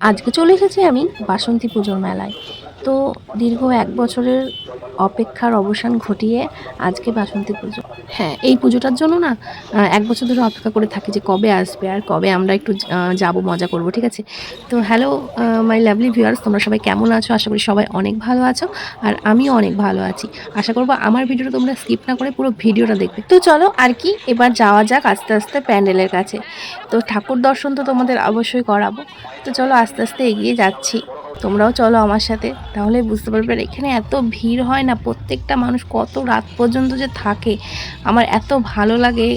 আজকে চলে এসেছি আমি বাসন্তী পুজোর মেলায়। তো দীর্ঘ এক বছরের অপেক্ষার অবসান ঘটিয়ে আজকে বাসন্তী পুজো। হ্যাঁ এই পুজোটার জন্য না এক বছর ধরে অপেক্ষা করে থাকি যে কবে আসবে আর কবে আমরা একটু যাব, মজা করব, ঠিক আছে? তো হ্যালো মাই লাভলি ভিউয়ার্স তোমরা সবাই কেমন আছো? আশা করি সবাই অনেক ভালো আছো আর আমিও অনেক ভালো আছি। আশা করব আমার ভিডিওটা তোমরা স্কিপ না করে পুরো ভিডিওটা দেখবে। তো চলো আর কি, এবার যাওয়া যাক আস্তে আস্তে প্যান্ডেলের কাছে। তো ঠাকুর দর্শন তো তোমাদের অবশ্যই করাবো। তো চলো আস্তে আস্তে এগিয়ে যাচ্ছি। তোমরাও চলো আমার সাথে। তাহলে বুঝতে পারবে আর এখানে এত ভিড় হয় না, প্রত্যেকটা মানুষ কত রাত পর্যন্ত যে থাকে। আমার এত ভালো লাগে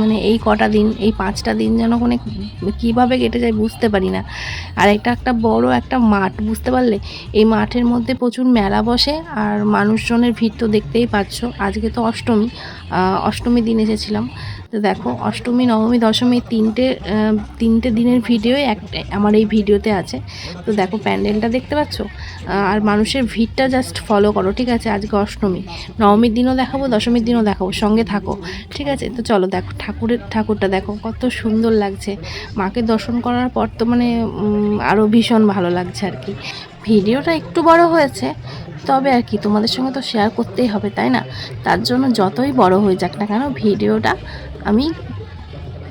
মানে এই কটা দিন, এই পাঁচটা দিন যেন কোনো কীভাবে কেটে যায় বুঝতে পারি না। আর এটা একটা বড় একটা মাঠ, বুঝতে পারলে? এই মাঠের মধ্যে প্রচুর মেলা বসে, আর মানুষজনের ভিড় তো দেখতেই পাচ্ছ। আজকে তো অষ্টমী অষ্টমী দিন এসেছিলাম। তো দেখো, অষ্টমী, নবমী, দশমী তিনটে তিনটে দিনের ভিডিও একটা আমার এই ভিডিওতে আছে। তো দেখো, প্যান্ডেলটা দেখতে পাচ্ছ? আর মানুষের ভিড়টা জাস্ট ফলো করো, ঠিক আছে? আজকে অষ্টমী। নবমীর দিনও দেখাবো, দশমীর দিনও দেখাবো, সঙ্গে থাকো, ঠিক আছে? তো চলো, দেখো, ঠাকুরের, ঠাকুরটা দেখো, কত সুন্দর লাগছে। মাকে দর্শন করার পর তো মানে আরও ভীষণ ভালো লাগছে আর কি। ভিডিওটা একটু বড় হয়েছে, তবে আর কি তোমাদের সঙ্গে তো শেয়ার করতেই হবে, তাই না? তার জন্য যতই বড় হয়ে যাক না কেন, ভিডিওটা আমি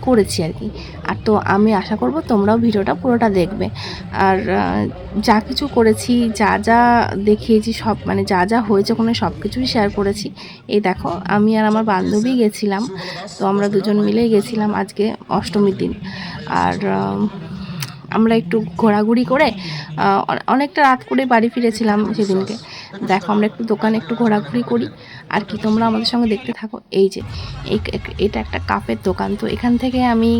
করেছি আর কি। আর তো আমি আশা করব তোমরাও ভিডিওটা পুরোটা দেখবে। আর যা কিছু করেছি, যা যা দেখিয়েছি, সব মানে যা যা হয়েছে ওখানে সব কিছুই শেয়ার করেছি। এই দেখো, আমি আর আমার বান্ধবী গেছিলাম, তো আমরা দুজন মিলেই গেছিলাম আজকে অষ্টমীর দিন। আর আমরা একটু ঘোরাঘুরি করে অনেকটা রাত করে বাড়ি ফিরেছিলাম সেদিনকে। দেখো, আমরা একটু দোকানে একটু ঘোরাঘুরি করি। আর কি, তোমরা আমাদের সঙ্গে দেখতে থাকো। এই যে, এই এটা একটা কাপের দোকান। তো এখান থেকে আমি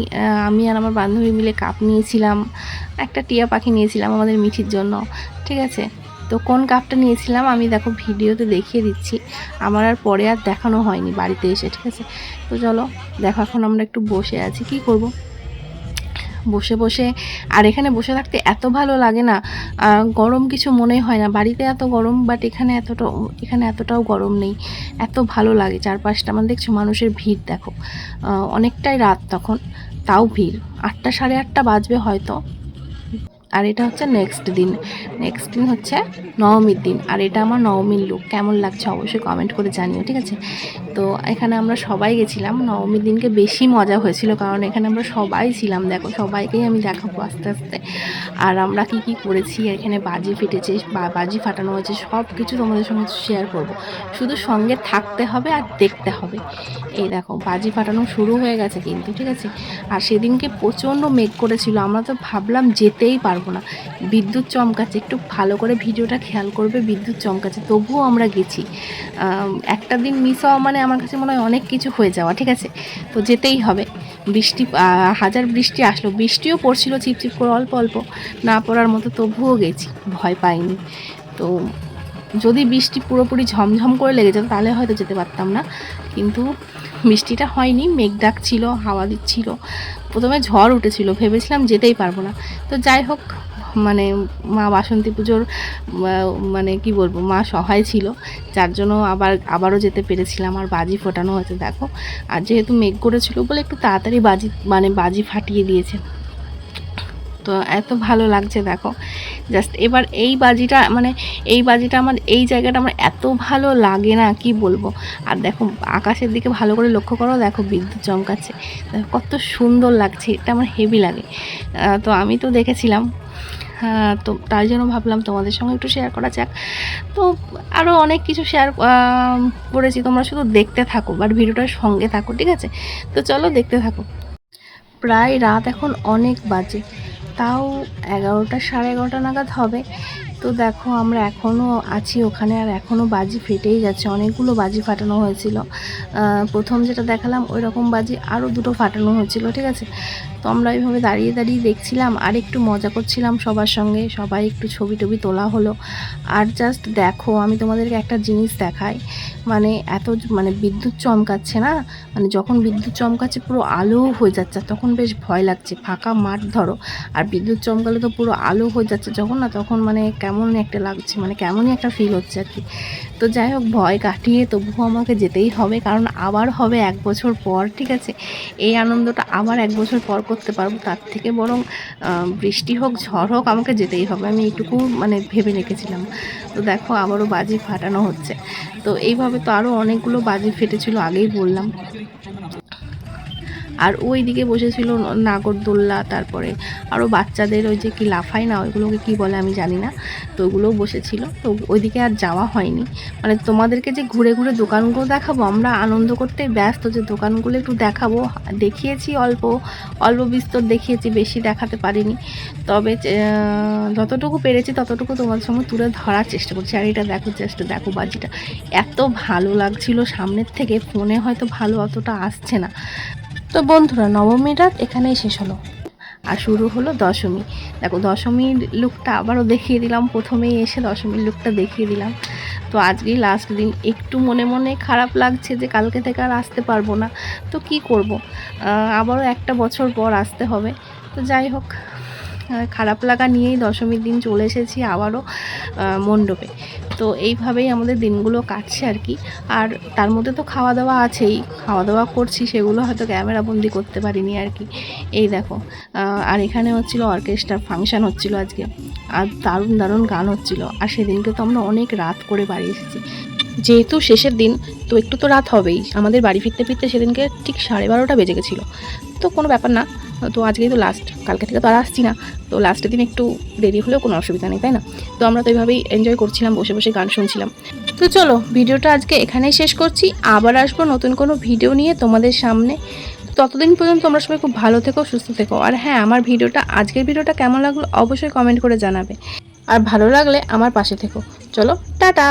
আমি আর আমার বান্ধবী মিলে কাপ নিয়েছিলাম, একটা টিয়া পাখি নিয়েছিলাম আমাদের মিঠির জন্য। ঠিক আছে? তো কোন কাপটা নিয়েছিলাম আমি দেখো ভিডিওতে দেখিয়ে দিচ্ছি। আমার আর পরে আর দেখানো হয়নি বাড়িতে এসে, ঠিক আছে? তো চলো, দেখো, এখন আমরা একটু বসে আছি। কি করব? বসে বসে, আর এখানে বসে থাকতে এত ভালো লাগে না। গরম কিছু মনে হয় না। বাড়িতে এত গরম বাট এখানে এতটা, এখানে এতটাও গরম নেই। এত ভালো লাগে চারপাশটা। মানে দেখছ মানুষের ভিড়, দেখো। অনেকটাই রাত তখন, তাও ভিড়। আটটা সাড়ে আটটা বাজবে হয়তো। আর এটা হচ্ছে নেক্সট দিন। নেক্সট দিন হচ্ছে নবমীর দিন। আর এটা আমার নবমীর লুক কেমন লাগছে অবশ্যই কমেন্ট করে জানিও, ঠিক আছে? তো এখানে আমরা সবাই গেছিলাম। নবমীর দিনকে বেশি মজা হয়েছিল কারণ এখানে আমরা সবাই ছিলাম। দেখো, সবাইকেই আমি দেখাবো আস্তে আস্তে। আর আমরা কি কি করেছি, এখানে বাজি ফেটেছে বাজি ফাটানো হয়েছে সব কিছু তোমাদের সঙ্গে শেয়ার করব। শুধু সঙ্গে থাকতে হবে আর দেখতে হবে। এই দেখো, বাজি ফাটানো শুরু হয়ে গেছে কিন্তু, ঠিক আছে? আর সেদিনকে প্রচণ্ড মেঘ করেছিল। আমরা তো ভাবলাম যেতেই পারব। না। বিদ্যুৎ চমকাচ্ছে, একটু ভালো করে ভিডিওটা খেয়াল করবে বিদ্যুৎ চমকাচ্ছে, তবুও আমরা গেছি। একটা দিন মিস হওয়া মানে আমার কাছে মনে হয় অনেক কিছু হয়ে যাওয়া, ঠিক আছে? তো যেতেই হবে। বৃষ্টি হাজার বৃষ্টি আসলো। বৃষ্টিও পড়ছিল চিপচিপ করে অল্প অল্প, না পড়ার মতো তবুও গেছি, ভয় পাইনি। তো যদি বৃষ্টি পুরোপুরি ঝমঝম করে লেগে যেত তাহলে হয়তো যেতে পারতাম না। কিন্তু বৃষ্টিটা হয়নি, মেঘ ডাক ছিল হাওয়া দিচ্ছিল। প্রথমে ঝড় উঠেছিল, ভেবেছিলাম যেতেই পারব না। তো যাই হোক মানে মা বাসন্তী পুজোর মানে কি বলব, মা সহায় ছিল। যার জন্য আবার, আবারও যেতে পেরেছিলাম, আর বাজি ফোটানো হয়েছে, দেখো। আর যেহেতু মেঘ করেছিল বলে একটু তাড়াতাড়ি বাজি মানে বাজি ফাটিয়ে দিয়েছে। তো এত ভালো লাগছে দেখো। জাস্ট এবার এই বাজিটা মানে এই বাজিটা আমার এই জায়গাটা আমার এত ভালো লাগে না কি বলব? আর দেখো আকাশের দিকে ভালো করে লক্ষ্য করো দেখো বিদ্যুৎ চমকাচ্ছে। দেখো কত সুন্দর লাগছে এটা আমার হেভি লাগে। তো আমি তো দেখেছিলাম। হ্যাঁ, তো তাই জন্য ভাবলাম তোমাদের সঙ্গে একটু শেয়ার করা যাক। তো আরও অনেক কিছু শেয়ার করেছি তোমরা শুধু দেখতে থাকো বাট ভিডিওটার সঙ্গে থাকো ঠিক আছে? তো চলো দেখতে থাকো। প্রায় রাত এখন অনেক বাজে। তাও এগারোটা সাড়ে এগারোটা নাগাদ হবে। তো দেখো, আমরা এখনও আছি ওখানে আর এখনও বাজি ফেটেই যাচ্ছে। অনেকগুলো বাজি ফাটানো হয়েছিল। প্রথম যেটা দেখালাম ওই রকম বাজি আরও দুটো ফাটানো হয়েছিল, ঠিক আছে? তো আমরা এইভাবে দাঁড়িয়ে দাঁড়িয়ে দেখছিলাম, আর একটু মজা করছিলাম সবার সঙ্গে। সবাই একটু ছবি টবি তোলা হলো। আর জাস্ট দেখো, আমি তোমাদেরকে একটা জিনিস দেখাই। মানে এত মানে বিদ্যুৎ চমকাচ্ছে না? মানে যখন বিদ্যুৎ চমকাচ্ছে, পুরো আলো হয়ে যাচ্ছে। তখন বেশ ভয় লাগছে। ফাঁকা মাঠ ধরো। আর বিদ্যুৎ চমকালে তো পুরো আলো হয়ে যাচ্ছে যখন না, তখন মানে কেমন একটা লাগছে মানে কেমনই একটা ফিল হচ্ছে আর কি। তো যাই হোক, ভয় কাটিয়ে তবুও আমাকে যেতেই হবে, কারণ আবার হবে এক বছর পর, ঠিক আছে? এই আনন্দটা আবার এক বছর পর করতে পারব, তার থেকে বরং বৃষ্টি হোক, ঝড় হোক, আমাকে যেতেই হবে। আমি এইটুকু মানে ভেবে রেখেছিলাম। তো দেখো, আবারও বাজি ফাটানো হচ্ছে। তো এইভাবে তো আরও অনেকগুলো বাজি ফেটেছিল, আগেই বললাম। আর ওই দিকে বসেছিল নাগরদোল্লা, তারপরে আরও বাচ্চাদের ওই যে কি লাফায় না, ওইগুলোকে কি বলে আমি জানি না, তো ওগুলোও বসেছিল, তো ওইদিকে আর যাওয়া হয়নি। মানে তোমাদেরকে যে ঘুরে ঘুরে দোকানগুলো দেখাবো, আমরা আনন্দ করতে ব্যস্ত যে দোকানগুলো একটু দেখাবো, দেখিয়েছি অল্প অল্প বিস্তর দেখিয়েছি, বেশি দেখাতে পারিনি। তবে যতটুকু পেরেছি ততটুকু তোমাদের সঙ্গে তুলে ধরার চেষ্টা করছি। আর এটা দেখো জাস্ট দেখো বাজিটা। এত ভালো লাগছিল সামনের থেকে, ফোনে হয়তো ভালো অতটা আসছে না। তো বন্ধুরা, নবমীর রাত এখানেই শেষ হলো। আর শুরু হলো দশমী। দেখো, দশমীর লুকটা আবারও দেখিয়ে দিলাম। প্রথমেই এসে দশমীর লুকটা দেখিয়ে দিলাম। তো আজকেই লাস্ট দিন। একটু মনে মনে খারাপ লাগছে যে কালকে থেকে আর আসতে পারব না। তো কি করব? আবারও একটা বছর পর আসতে হবে। তো যাই হোক খারাপ লাগা নিয়েই দশমীর দিন চলে এসেছি আবারও মণ্ডপে। তো এইভাবেই আমাদের দিনগুলো কাটছে আর কি। আর তার মধ্যে তো খাওয়া দাওয়া আছেই। খাওয়া দাওয়া করছি, সেগুলো হয়তো ক্যামেরা বন্দি করতে পারিনি আর কি। এই দেখো আর এখানে হচ্ছিল অর্কেস্ট্রার ফাংশান হচ্ছিল আজকে। আর দারুণ দারুণ গান হচ্ছিল। আর সেদিনকে তো আমরা অনেক রাত করে বাড়ি এসেছি। যেহেতু শেষের দিন, তো একটু তো রাত হবেই। আমাদের বাড়ি ফিরতে ফিরতে সেদিনকে ঠিক সাড়ে বারোটা বেজে গেছিল। তো কোনো ব্যাপার না তো আজকেই তো লাস্ট কালকে থেকে তো আর আসছি না। তো লাস্টের দিন একটু দেরি হলেও কোনো অসুবিধা নেই, তাই না? তো আমরা তো এইভাবেই এনজয় করছিলাম, বসে বসে গান শুনছিলাম। তো চলো, ভিডিওটা আজকে এখানেই শেষ করছি। আবার আসব নতুন কোনো ভিডিও নিয়ে তোমাদের সামনে। ততদিন পর্যন্ত তোমরা সবাই খুব ভালো থেকো, সুস্থ থেকো। আর হ্যাঁ আমার ভিডিওটা, আজকের ভিডিওটা কেমন লাগল অবশ্যই কমেন্ট করে জানাবে। আর ভালো লাগলে আমার পাশে থেকো। চলো, টাটা!